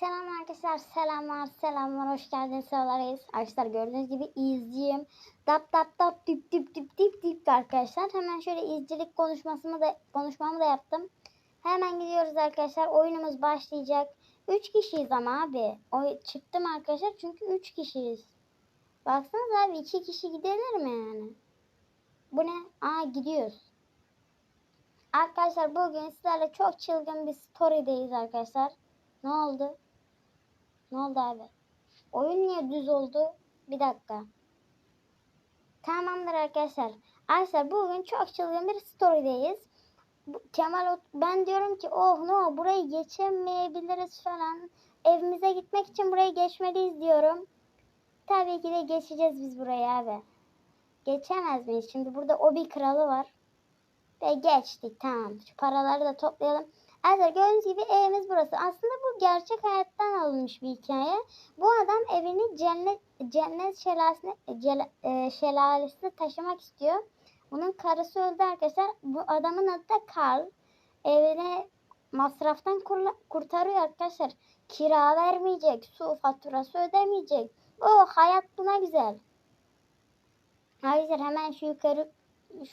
Selam arkadaşlar, selamlar, selamlar, hoş geldiniz, selamlarız. Arkadaşlar gördüğünüz gibi izciyim. Dap dap dap dip dip dip dip dip arkadaşlar. Hemen şöyle izcilik konuşmasımı da konuşmamı da yaptım. Hemen gidiyoruz arkadaşlar. Oyunumuz başlayacak. 3 kişiyiz ama abi. O çıktım arkadaşlar çünkü 3 kişiyiz. Baksanıza abi 2 kişi gidilir mi yani? Bu ne? Aa gidiyoruz. Arkadaşlar bugün sizlerle çok çılgın bir story'deyiz arkadaşlar. Ne oldu? Ne oldu abi? Oyun niye düz oldu? Bir dakika. Tamamdır arkadaşlar. Arkadaşlar bugün çok çılgın bir story'deyiz. Kemal ben diyorum ki oh no burayı geçemeyebiliriz falan. Evimize gitmek için burayı geçmeliyiz diyorum. Tabii ki de geçeceğiz biz burayı abi. Geçemez miyiz? Şimdi burada Obi kralı var. Ve geçtik tamam. Şu paraları da toplayalım. Arkadaşlar gördüğünüz gibi evimiz burası. Aslında bu gerçek hayattan alınmış bir hikaye. Bu adam evini cennet cennet şelalesine e, şelalesine taşımak istiyor. Bunun karısı öldü arkadaşlar. Bu adamın adı da Carl. Evini masraftan kurtarıyor arkadaşlar. Kira vermeyecek, su faturası ödemeyecek. Oh hayat buna güzel. Arkadaşlar hemen şu yukarı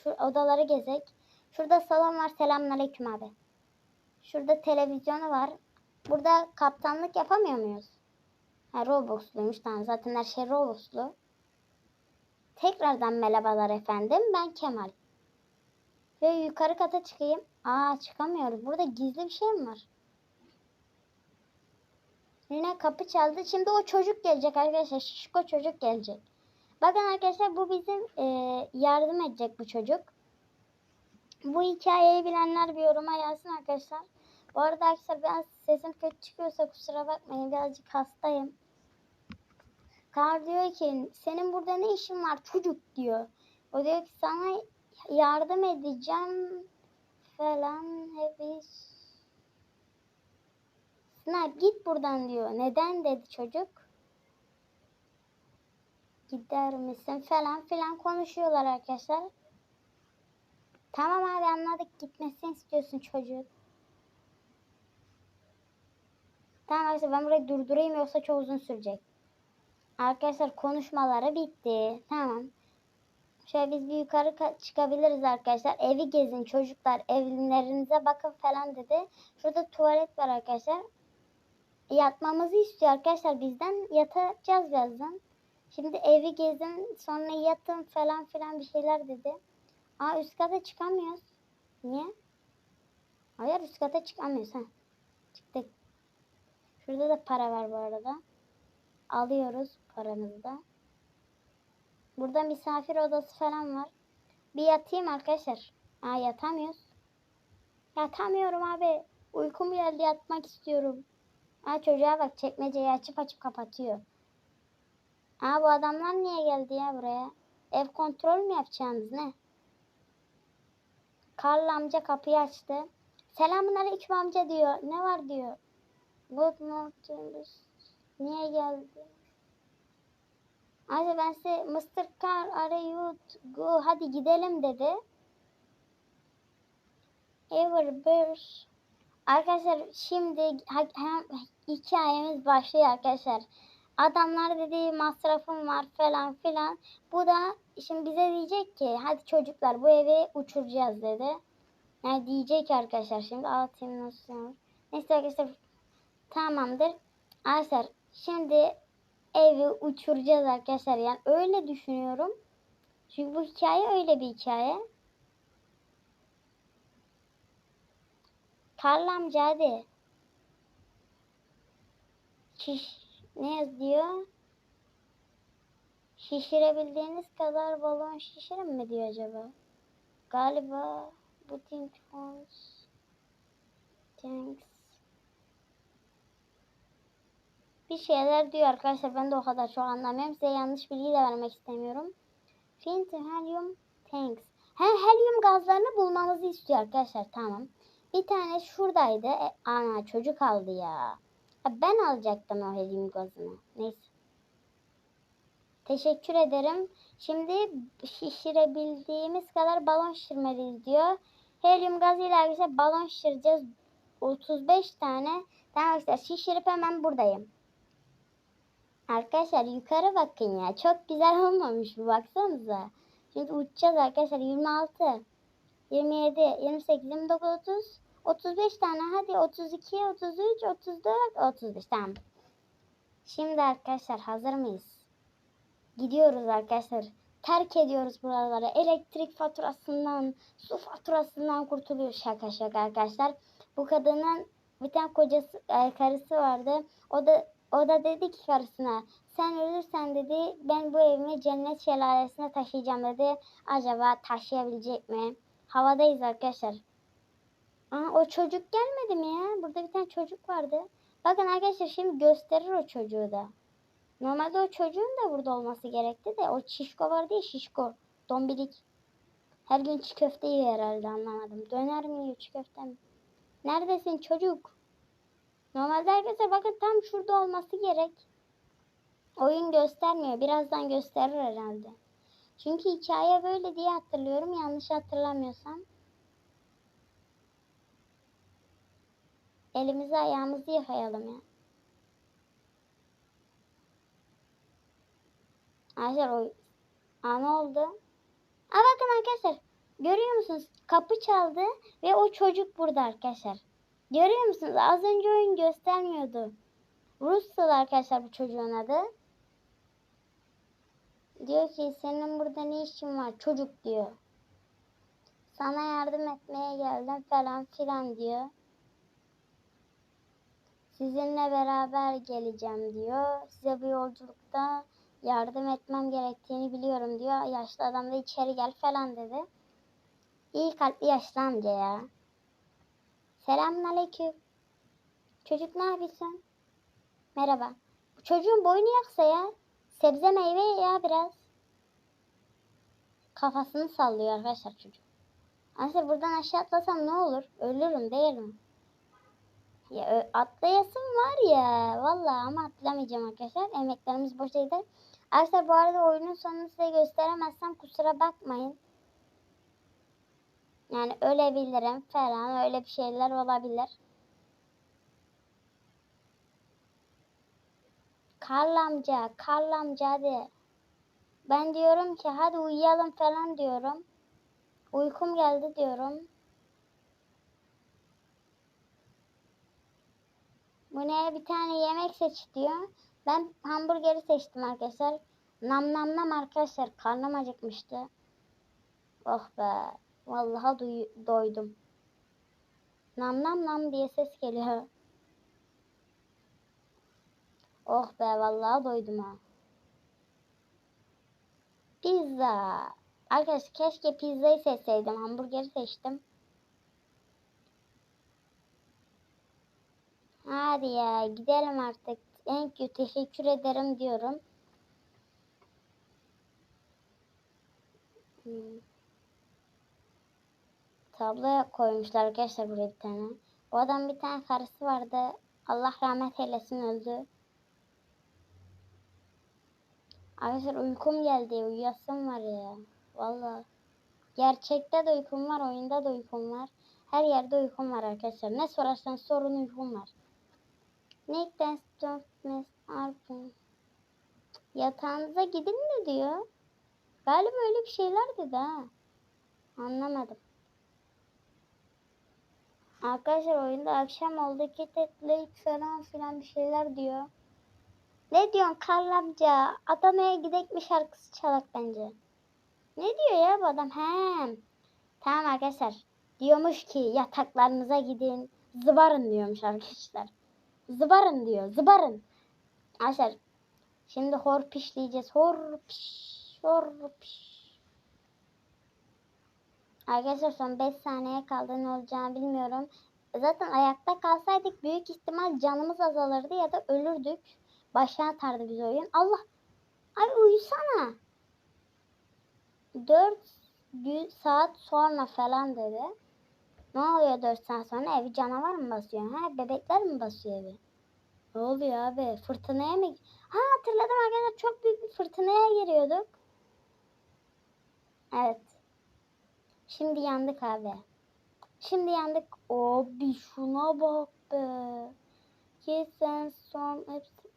şu odaları gezek. Şurada salon var. Selamünaleyküm abi. Şurada televizyonu var. Burada kaptanlık yapamıyor muyuz? Ha Robux'luymuş tamam. Zaten her şey Robux'lu. Tekrardan merhabalar efendim. Ben Kemal. Ve yukarı kata çıkayım. Aa çıkamıyoruz. Burada gizli bir şey mi var? Yine kapı çaldı. Şimdi o çocuk gelecek arkadaşlar. Şişko çocuk gelecek. Bakın arkadaşlar bu bizim e, yardım edecek bu çocuk. Bu hikayeyi bilenler bir yoruma yazsın arkadaşlar. Bu arada arkadaşlar biraz sesim kötü çıkıyorsa kusura bakmayın. Birazcık hastayım. Kar diyor ki senin burada ne işin var çocuk diyor. O diyor ki sana yardım edeceğim falan hep Snipe git buradan diyor. Neden dedi çocuk. Gider misin falan filan konuşuyorlar arkadaşlar. Tamam abi anladık gitmesini istiyorsun çocuk. Tamam arkadaşlar ben burayı durdurayım yoksa çok uzun sürecek. Arkadaşlar konuşmaları bitti. Tamam. Şöyle biz bir yukarı ka- çıkabiliriz arkadaşlar. Evi gezin çocuklar. Evlerinize bakın falan dedi. Şurada tuvalet var arkadaşlar. Yatmamızı istiyor arkadaşlar bizden. Yatacağız birazdan. Şimdi evi gezin sonra yatın falan filan bir şeyler dedi. Aa üst kata çıkamıyoruz. Niye? Hayır üst kata çıkamıyoruz. Ha. Şurada da para var bu arada. Alıyoruz paramızı da. Burada misafir odası falan var. Bir yatayım arkadaşlar. Aa yatamıyoruz. Yatamıyorum abi. Uykum geldi yatmak istiyorum. Aa çocuğa bak çekmeceyi açıp açıp kapatıyor. Aa bu adamlar niye geldi ya buraya? Ev kontrol mü yapacaksınız ne? Karl amca kapıyı açtı. Selamun aleyküm amca diyor. Ne var diyor. Good morning. Niye geldi? Hadi ben size Mr. Carl are go hadi gidelim dedi. Ever bir Arkadaşlar şimdi hem hikayemiz başlıyor arkadaşlar. Adamlar dedi masrafım var falan filan. Bu da şimdi bize diyecek ki hadi çocuklar bu evi uçuracağız dedi. Yani diyecek arkadaşlar şimdi atayım nasıl. Neyse arkadaşlar tamamdır. Arkadaşlar şimdi evi uçuracağız arkadaşlar. Yani öyle düşünüyorum. Çünkü bu hikaye öyle bir hikaye. Karl amca hadi. Şiş, ne yazıyor? Şişirebildiğiniz kadar balon şişirin mi diyor acaba? Galiba bu think. Thanks. Bir şeyler diyor arkadaşlar ben de o kadar çok anlamıyorum. Size yanlış bilgi de vermek istemiyorum. Fint helium tanks. He helyum gazlarını bulmamızı istiyor arkadaşlar tamam. Bir tane şuradaydı. E, ana çocuk aldı ya. Ben alacaktım o helyum gazını. Neyse. Teşekkür ederim. Şimdi şişirebildiğimiz kadar balon şişirmeliyiz diyor. Helyum gazıyla arkadaşlar balon şişireceğiz. 35 tane Tamam arkadaşlar şişirip hemen buradayım. Arkadaşlar yukarı bakın ya. Çok güzel olmamış bu baksanıza. Şimdi uçacağız arkadaşlar. 26, 27, 28, 29, 30, 35 tane. Hadi 32, 33, 34, 35. Tamam. Şimdi arkadaşlar hazır mıyız? Gidiyoruz arkadaşlar. Terk ediyoruz buraları. Elektrik faturasından, su faturasından kurtuluyor. Şaka şaka arkadaşlar. Bu kadının bir tane kocası, e, karısı vardı. O da o da dedi ki karısına sen ölürsen dedi ben bu evimi cennet şelalesine taşıyacağım dedi. Acaba taşıyabilecek mi? Havadayız arkadaşlar. Aa, o çocuk gelmedi mi ya? Burada bir tane çocuk vardı. Bakın arkadaşlar şimdi gösterir o çocuğu da. Normalde o çocuğun da burada olması gerekti de o şişko var değil şişko. Dombilik. Her gün çiğ köfte yiyor herhalde anlamadım. Döner mi yiyor çiğ köfte mi? Neredesin çocuk? Normalde arkadaşlar bakın tam şurada olması gerek. Oyun göstermiyor. Birazdan gösterir herhalde. Çünkü hikaye böyle diye hatırlıyorum. Yanlış hatırlamıyorsam. Elimizi ayağımızı yıkayalım ya. Arkadaşlar o... Aa ne oldu? Aa bakın arkadaşlar. Görüyor musunuz? Kapı çaldı ve o çocuk burada arkadaşlar. Görüyor musunuz? Az önce oyun göstermiyordu. Russell arkadaşlar bu çocuğun adı. Diyor ki senin burada ne işin var çocuk diyor. Sana yardım etmeye geldim falan filan diyor. Sizinle beraber geleceğim diyor. Size bu yolculukta yardım etmem gerektiğini biliyorum diyor. Yaşlı adam da içeri gel falan dedi. İyi kalpli yaşlı amca ya. Selamünaleyküm. Çocuk ne yapıyorsun? Merhaba. Bu çocuğun boynu yaksa ya. Sebze meyve ya biraz. Kafasını sallıyor arkadaşlar çocuk. Aslında buradan aşağı atlasam ne olur? Ölürüm değil mi? Ya atlayasım var ya. Vallahi ama atlamayacağım arkadaşlar. Emeklerimiz boşa gider. Arkadaşlar bu arada oyunun sonunu size gösteremezsem kusura bakmayın. Yani ölebilirim falan öyle bir şeyler olabilir. Karl amca, Karl amca hadi. Ben diyorum ki hadi uyuyalım falan diyorum. Uykum geldi diyorum. Bu ne bir tane yemek seç diyor. Ben hamburgeri seçtim arkadaşlar. Nam nam nam arkadaşlar karnım acıkmıştı. Oh be. Vallahi duy- doydum. Nam nam nam diye ses geliyor. Oh be vallahi doydum ha. Pizza. Arkadaş keşke pizzayı seçseydim. Hamburgeri seçtim. Hadi ya gidelim artık. Thank you teşekkür ederim diyorum. Hmm. Tablo koymuşlar arkadaşlar buraya bir tane. O adam bir tane karısı vardı. Allah rahmet eylesin öldü. Arkadaşlar uykum geldi. Uyuyasım var ya. Vallahi. Gerçekte de uykum var. Oyunda da uykum var. Her yerde uykum var arkadaşlar. Ne sorarsanız sorun uykum var. Nick dance don't miss Arpin. Yatağınıza gidin mi diyor. Galiba öyle bir şeyler dedi ha. Anlamadım. Arkadaşlar oyunda akşam oldu. Git falan filan bir şeyler diyor. Ne diyorsun Karl amca? Adana'ya gidek mi şarkısı çalak bence. Ne diyor ya bu adam? He. Tamam arkadaşlar. Diyormuş ki yataklarınıza gidin. Zıbarın diyormuş arkadaşlar. Zıbarın diyor. Zıbarın. Arkadaşlar. Şimdi hor pişleyeceğiz. Hor piş. Hor piş. Arkadaşlar son 5 saniye kaldı ne olacağını bilmiyorum. Zaten ayakta kalsaydık büyük ihtimal canımız azalırdı ya da ölürdük. Başa atardı bizi oyun. Allah! Abi uyusana. 4 saat sonra falan dedi. Ne oluyor 4 saat sonra? Evi canavar mı basıyor? Ha bebekler mi basıyor evi? Ne oluyor abi? Fırtınaya mı? Ha hatırladım arkadaşlar çok büyük bir fırtınaya giriyorduk. Evet. Şimdi yandık abi. Şimdi yandık. Abi şuna bak be. ki sen son hepsi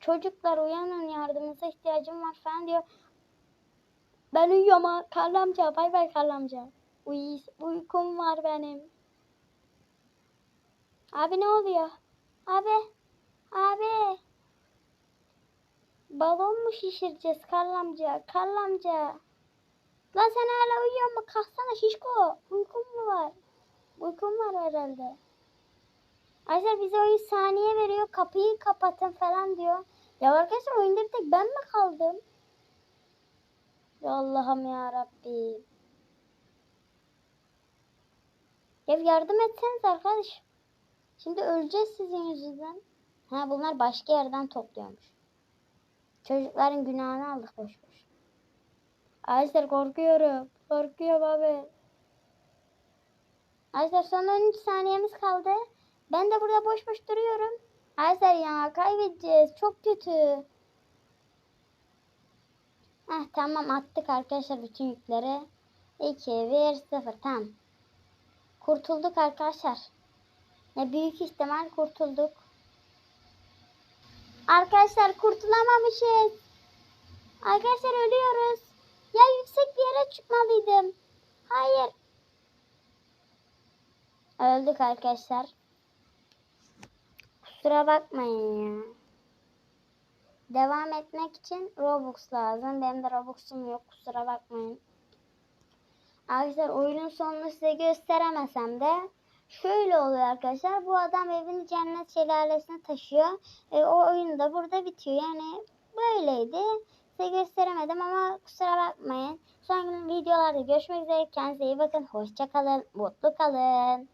Çocuklar uyanın yardımınıza ihtiyacım var falan diyor. Ben uyuyorum ha. Karlı. Bay bay Karlı amca. Uy uykum var benim. Abi ne oluyor? Abi. Abi. Balon mu şişireceğiz? Karlı amca. Lan sen hala uyuyor mu? Kalksana şişko. Uykun mu var? Uykun var herhalde. Ayrıca bize oyun saniye veriyor. Kapıyı kapatın falan diyor. Ya arkadaşlar oyunda bir tek ben mi kaldım? Ya Allah'ım ya Rabbi. Ya yardım etseniz arkadaş. Şimdi öleceğiz sizin yüzünden. Ha bunlar başka yerden topluyormuş. Çocukların günahını aldık boş boş. Arkadaşlar korkuyorum. Korkuyorum abi. Arkadaşlar son 13 saniyemiz kaldı. Ben de burada boş boş duruyorum. Arkadaşlar ya kaybedeceğiz. Çok kötü. Heh tamam attık arkadaşlar bütün yükleri. 2, 1, 0 tamam. Kurtulduk arkadaşlar. Ya büyük ihtimal kurtulduk. Arkadaşlar kurtulamamışız. Arkadaşlar ölüyoruz. Ya yüksek bir yere çıkmalıydım. Hayır. Öldük arkadaşlar. Kusura bakmayın ya. Devam etmek için Robux lazım. Benim de Robux'um yok. Kusura bakmayın. Arkadaşlar oyunun sonunu size gösteremesem de şöyle oluyor arkadaşlar. Bu adam evini cennet şelalesine taşıyor. E, o oyun da burada bitiyor. Yani böyleydi. Size gösteremedim ama kusura bakmayın. Sonraki videolarda görüşmek üzere. Kendinize iyi bakın. Hoşça kalın. Mutlu kalın.